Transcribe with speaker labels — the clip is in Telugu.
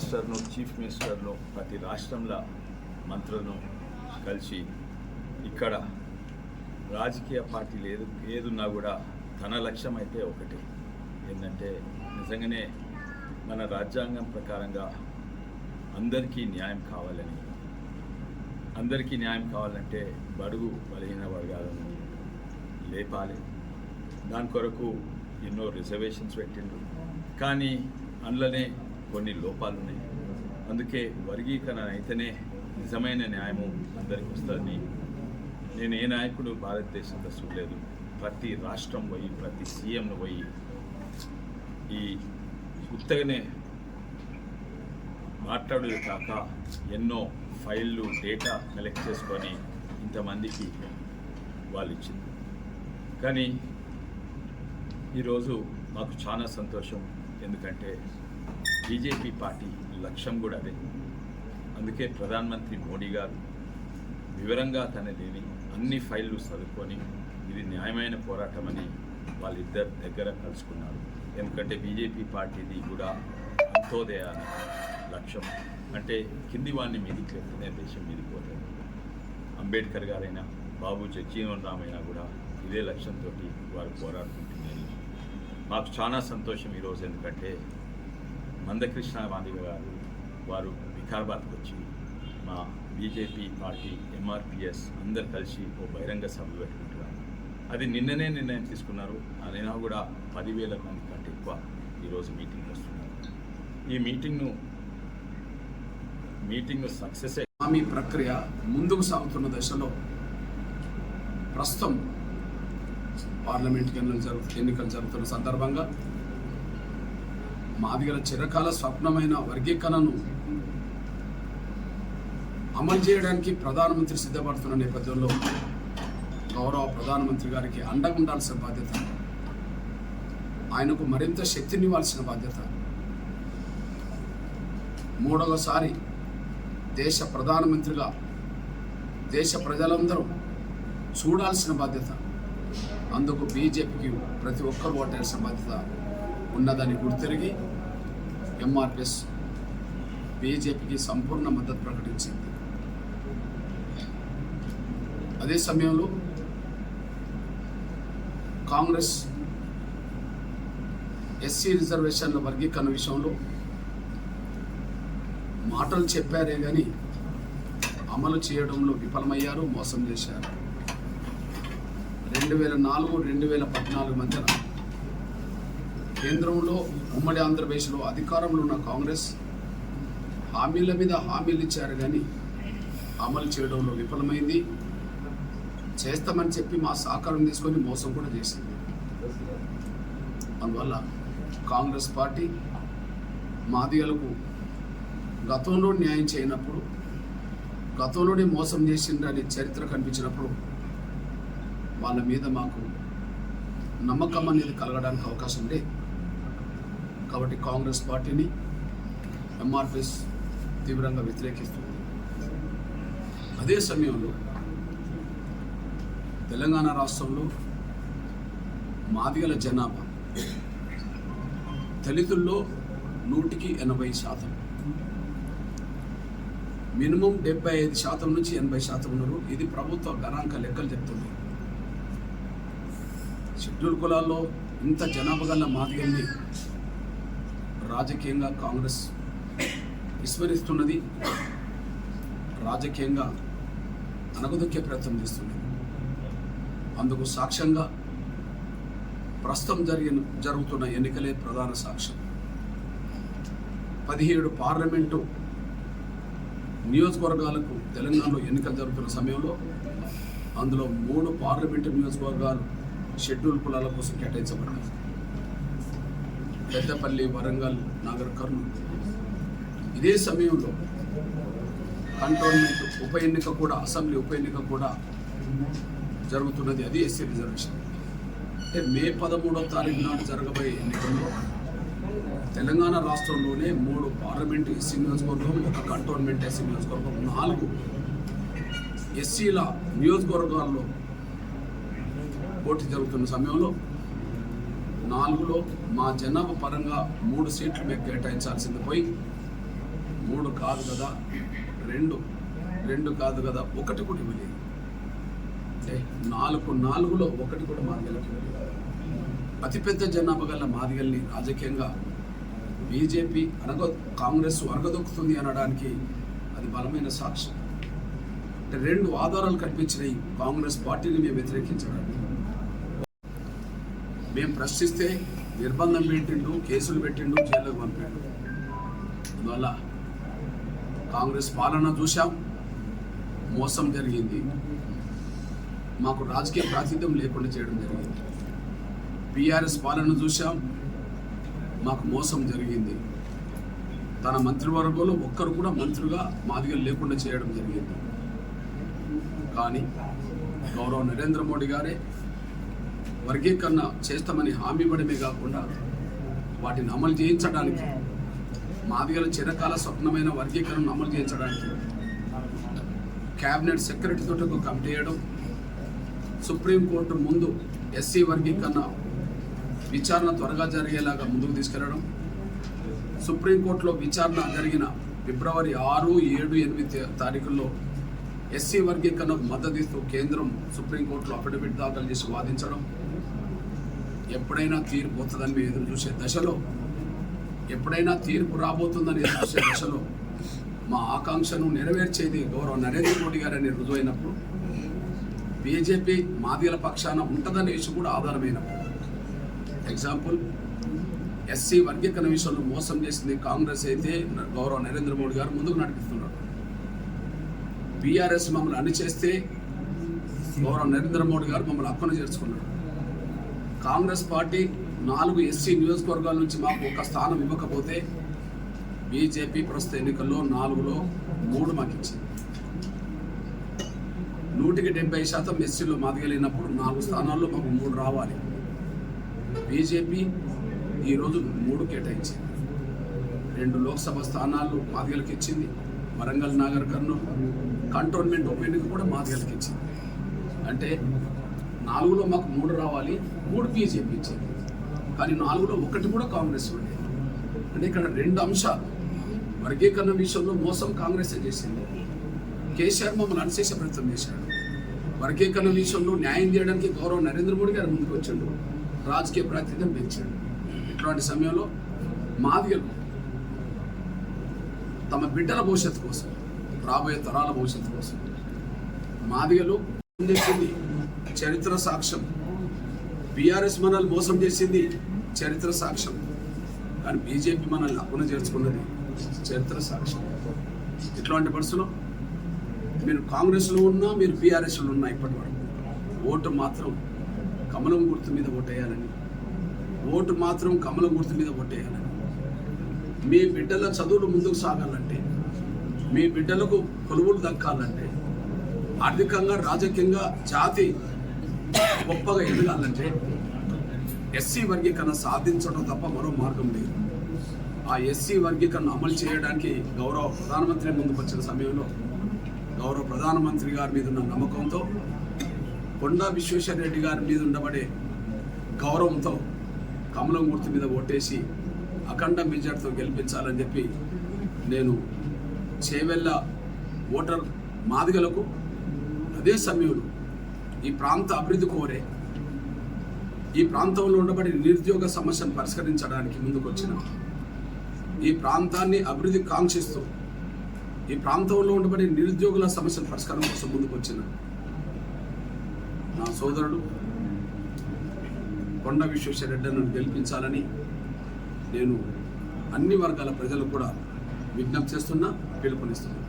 Speaker 1: మినిస్టర్ను చీఫ్ మినిస్టర్ను ప్రతి రాష్ట్రంలో మంత్రులను కలిసి ఇక్కడ రాజకీయ పార్టీలు ఏది ఏదున్నా కూడా తన లక్ష్యం అయితే ఒకటి. ఏంటంటే నిజంగానే మన రాజ్యాంగం ప్రకారంగా అందరికీ న్యాయం కావాలని అందరికీ న్యాయం కావాలంటే బడుగు బలహీన వర్గాలను లేపాలి. దాని కొరకు ఎన్నో రిజర్వేషన్స్ పెట్టిండ్రు. కానీ అందులోనే కొన్ని లోపాలు ఉన్నాయి అందుకే వర్గీకరణ అయితేనే నిజమైన న్యాయము అందరికి వస్తుందని నేను ఏ నాయకుడు భారతదేశంలో చూడలేదు. ప్రతి రాష్ట్రం పోయి ప్రతి సీఎంను పోయి ఈ ఉత్తగానే మాట్లాడే కాక ఎన్నో ఫైళ్ళు డేటా కలెక్ట్ చేసుకొని ఇంతమందికి వాళ్ళు ఇచ్చింది. కానీ ఈరోజు మాకు చాలా సంతోషం. ఎందుకంటే బీజేపీ పార్టీ లక్ష్యం కూడా అదే. అందుకే ప్రధానమంత్రి మోడీ గారు వివరంగా తనదేని అన్ని ఫైళ్ళు చదువుకొని ఇది న్యాయమైన పోరాటం అని వాళ్ళిద్దరు దగ్గర కలుసుకున్నారు. ఎందుకంటే బీజేపీ పార్టీది కూడా అంత్యోదయ అనే లక్ష్యం. అంటే కింది వాడిని మీదికి లేపితేనే దేశం మీదికి పోతుంది. అంబేద్కర్ గారైనా బాబు జగ్జీవన్ రామ్ అయినా కూడా ఇదే లక్ష్యంతో వారు పోరాడుకుంటున్నారు. మాకు చాలా సంతోషం ఈరోజు ఎందుకంటే మందకృష్ణ మాదిగ గారు వారు వికారాబాద్కి వచ్చి మా బీజేపీ పార్టీ ఎంఆర్పిఎస్ అందరు కలిసి ఓ బహిరంగ సభలు పెట్టుకుంటున్నారు. అది నిన్ననే నిర్ణయం తీసుకున్నారు. అయినా కూడా పదివేల మంది కంటే ఎక్కువ ఈరోజు మీటింగ్ వస్తున్నారు. ఈ మీటింగ్ను మీటింగ్ సక్సెస్
Speaker 2: హామీ ప్రక్రియ ముందుకు సాగుతున్న దశలో ప్రస్తుతం పార్లమెంట్ ఎన్నికలు జరుగుతున్న సందర్భంగా మాదిగల చిరకాల స్వప్నమైన వర్గీకరణను అమలు చేయడానికి ప్రధానమంత్రి సిద్ధపడుతున్న నేపథ్యంలో గౌరవ ప్రధానమంత్రి గారికి అండగా ఉండాల్సిన బాధ్యత ఆయనకు మరింత శక్తినివ్వాల్సిన బాధ్యత. మూడవసారి దేశ ప్రధానమంత్రిగా దేశ ప్రజలందరూ చూడాల్సిన బాధ్యత అందుకు బీజేపీకి ప్రతి ఒక్కరు ఓటేయాల్సిన బాధ్యత ఉన్నదని గుర్తిరిగి ఎంఆర్ఎస్ బీజేపీకి సంపూర్ణ మద్దతు ప్రకటించింది. అదే సమయంలో కాంగ్రెస్ ఎస్సీ రిజర్వేషన్ల వర్గీకరణ విషయంలో మాటలు చెప్పారే కానీ అమలు చేయడంలో విఫలమయ్యారు మోసం చేశారు. రెండు వేల నాలుగు రెండు వేల పద్నాలుగు మధ్యన కేంద్రంలో ఉమ్మడి ఆంధ్రప్రదేశ్లో అధికారంలో ఉన్న కాంగ్రెస్ హామీల మీద హామీలు ఇచ్చారు కానీ అమలు చేయడంలో విఫలమైంది. చేస్తామని చెప్పి మా సహకారం తీసుకొని మోసం కూడా చేసింది. అందువల్ల కాంగ్రెస్ పార్టీ మాదిగలకు గతంలో న్యాయం చేయనప్పుడు గతంలోనే మోసం చేసిండ్రని చరిత్ర కనిపించినప్పుడు వాళ్ళ మీద మాకు నమ్మకం అనేది కలగడానికి అవకాశం లేదు కాబట్టి కాంగ్రెస్ పార్టీని ఎంఆర్పిఎస్ తీవ్రంగా వ్యతిరేకిస్తుంది. అదే సమయంలో తెలంగాణ రాష్ట్రంలో మాదిగల జనాభా దళితుల్లో నూటికి ఎనభై శాతం. మినిమం డెబ్బై ఐదు శాతం నుంచి ఎనభై శాతం ఉన్నారు. ఇది ప్రభుత్వ గణాంక లెక్కలు చెప్తుంది. షెడ్యూల్ కులాల్లో ఇంత జనాభా గల మాదిగల్ని రాజకీయంగా కాంగ్రెస్ విస్మరిస్తున్నది. రాజకీయంగా అనగదొక్కే ప్రయత్నం చేస్తున్నది. అందుకు సాక్ష్యంగా ప్రస్తుతం జరిగిన జరుగుతున్న ఎన్నికలే ప్రధాన సాక్ష్యం. పదిహేడు పార్లమెంటు నియోజకవర్గాలకు తెలంగాణలో ఎన్నికలు జరుగుతున్న సమయంలో అందులో మూడు పార్లమెంటు నియోజకవర్గాలు షెడ్యూల్ కులాల కోసం కేటాయించబడ్డాయి. పెద్దపల్లి వరంగల్ నగర్ కర్నూలు. ఇదే సమయంలో కంటోన్మెంట్ ఉప ఎన్నిక కూడా అసెంబ్లీ ఉప ఎన్నిక కూడా జరుగుతున్నది. అది ఎస్సీ రిజర్వేషన్. అంటే మే పదమూడవ తారీఖు నాడు జరగబోయే ఎన్నికల్లో తెలంగాణ రాష్ట్రంలోనే మూడు పార్లమెంట్ ఎస్సీ నియోజకవర్గం ఒక కంటోన్మెంట్ ఎస్సీ నియోజకవర్గం నాలుగు ఎస్సీల నియోజకవర్గాల్లో పోటీ జరుగుతున్న సమయంలో నాలుగులో మా జనాభా పరంగా మూడు సీట్లు మేము కేటాయించాల్సింది పోయి మూడు కాదు కదా రెండు. రెండు కాదు కదా ఒకటి కూడా ఇవ్వలేదు. అంటే నాలుగు నాలుగులో ఒకటి కూడా మాదిగలకి అతిపెద్ద జనాభా గల మాదిగల్ని రాజకీయంగా బీజేపీ అనగ కాంగ్రెస్ అరగదొక్కుతుంది అనడానికి అది బలమైన సాక్ష్యం అంటే రెండు ఆధారాలు కనిపించినాయి కాంగ్రెస్ పార్టీని మేము వ్యతిరేకించడానికి. మేము ప్రశ్నిస్తే నిర్బంధం పెట్టిండు కేసులు పెట్టిండు జైల్లోకి పంపిండు. అందువల్ల కాంగ్రెస్ పాలన చూశాం. మోసం జరిగింది. మాకు రాజకీయ ప్రాతిధ్యం లేకుండా చేయడం జరిగింది. బీఆర్ఎస్ పాలన చూశాం. మాకు మోసం జరిగింది. తన మంత్రివర్గంలో ఒక్కరు కూడా మంత్రిగా మాదిగలు లేకుండా చేయడం జరిగింది. కానీ గౌరవ నరేంద్ర మోడీ గారే వర్గీకరణ చేస్తామని హామీ ఇవ్వడమే కాకుండా వాటిని అమలు చేయించడానికి మాదిగల చిరకాల స్వప్నమైన వర్గీకరణను అమలు చేయించడానికి క్యాబినెట్ సెక్రటరీతో ఒక కమిటీ వేయడం సుప్రీంకోర్టు ముందు ఎస్సీ వర్గీకరణ విచారణ త్వరగా జరిగేలాగా ముందుకు తీసుకెళ్ళడం సుప్రీంకోర్టులో విచారణ జరిగిన ఫిబ్రవరి ఆరు ఏడు ఎనిమిది తారీఖుల్లో ఎస్సీ వర్గీకరణకు మద్దతు ఇస్తూ కేంద్రం సుప్రీంకోర్టులో అఫిడవిట్ దాఖలు చేసి వాదించడం ఎప్పుడైనా తీర్పు వస్తుందని మేము ఎదురు చూసే దశలో ఎప్పుడైనా తీర్పు రాబోతుందని ఎదురు చూసే దశలో మా ఆకాంక్షను నెరవేర్చేది గౌరవ నరేంద్ర మోడీ గారని రుజువైనప్పుడు బీజేపీ మాదిగల పక్షాన ఉంటుందనే విషయం కూడా ఆధారమైనప్పుడు. ఎగ్జాంపుల్ ఎస్సీ వర్గీకరణ విషయంలో మోసం చేసింది కాంగ్రెస్ అయితే గౌరవ నరేంద్ర మోడీ గారు ముందుకు నడిపిస్తున్నారు. బీఆర్ఎస్ మమ్మల్ని అణిచేస్తే గౌరవ నరేంద్ర మోడీ గారు మమ్మల్ని హక్కును చేర్చుకున్నారు. కాంగ్రెస్ పార్టీ నాలుగు ఎస్సీ నియోజకవర్గాల నుంచి మాకు ఒక స్థానం ఇవ్వకపోతే బీజేపీ ప్రస్తుత ఎన్నికల్లో నాలుగులో మూడు మాకు ఇచ్చింది. నూటికి డెబ్బై శాతం ఎస్సీలో మాదిగలిగినప్పుడు నాలుగు స్థానాల్లో మాకు మూడు రావాలి. బీజేపీ ఈరోజు మూడు కేటాయించింది. రెండు లోక్సభ స్థానాలు మాదిగలకు ఇచ్చింది. వరంగల్ నాగర్ కర్నూలు కంటోన్మెంట్ ఉప ఎన్నిక కూడా మాదిగలకు ఇచ్చింది. అంటే నాలుగులో మాకు మూడు రావాలి. మూడు బీజేపీ ఇచ్చింది. కానీ నాలుగులో ఒకటి కూడా కాంగ్రెస్ ఉండేది అంటే ఇక్కడ రెండు అంశాలు. వర్గీకరణ విషయంలో మోసం కాంగ్రెస్ చేసింది. కేసీఆర్ మమ్మల్ని అణచేసే ప్రయత్నం చేశాడు. వర్గీకరణ విషయంలో న్యాయం చేయడానికి గౌరవ నరేంద్ర మోడీ గారు ముందుకు వచ్చాడు. రాజకీయ ప్రాతినిధ్యం పెంచాడు. ఇట్లాంటి సమయంలో మాదిగలు తమ బిడ్డల భవిష్యత్తు కోసం రాబోయే తరాల భవిష్యత్తు కోసం మాదిగలు చేసింది చరిత్ర సాక్ష్యం. బీఆర్ఎస్ మనల్ని మోసం చేసింది చరిత్ర సాక్ష్యం. కానీ బీజేపీ మనల్ని అప్పున చేర్చుకున్నది చరిత్ర సాక్ష్యం. ఇట్లాంటి పరిస్థితులు? మీరు కాంగ్రెస్లో ఉన్నా మీరు బీఆర్ఎస్లో ఉన్నా ఇప్పటి వరకు. ఓటు మాత్రం కమలం గుర్తు మీద ఓటేయాలని. ఓటు మాత్రం కమలం గుర్తు మీద ఓటేయాలని. మీ బిడ్డల చదువులు ముందుకు సాగాలంటే మీ బిడ్డలకు కొలువులు దక్కాలంటే ఆర్థికంగా రాజకీయంగా జాతి గొప్పగా ఎదగాలంటే ఎస్సీ వర్గీకరణ సాధించడం తప్ప మరో మార్గం లేదు. ఆ ఎస్సీ వర్గీకరణ అమలు చేయడానికి గౌరవ ప్రధానమంత్రి ముందుకు వచ్చిన సమయంలో గౌరవ ప్రధానమంత్రి గారి మీద ఉన్న నమ్మకంతో కొండా విశ్వేశ్వర రెడ్డి గారి మీద ఉండబడే గౌరవంతో కమలం గుర్తు మీద ఓటేసి అఖండ మెజార్టీతో గెలిపించాలని చెప్పి నేను చేవెళ్ళ ఓటర్ మాదిగలకు అదే సమయంలో ఈ ప్రాంత అభివృద్ధి కోరే ఈ ప్రాంతంలో ఉండబడి నిరుద్యోగ సమస్యను పరిష్కరించడానికి ముందుకు వచ్చిన ఈ ప్రాంతాన్ని అభివృద్ధి కాంక్షిస్తూ ఈ ప్రాంతంలో ఉండబడి నిరుద్యోగుల సమస్యల పరిష్కారం కోసం ముందుకు వచ్చిన నా సోదరుడు కొండ విశ్వేశ్వరరెడ్డిని గెలిపించాలని నేను అన్ని వర్గాల ప్రజలు కూడా విజ్ఞప్తి చేస్తున్నా పిలుపునిస్తున్నా.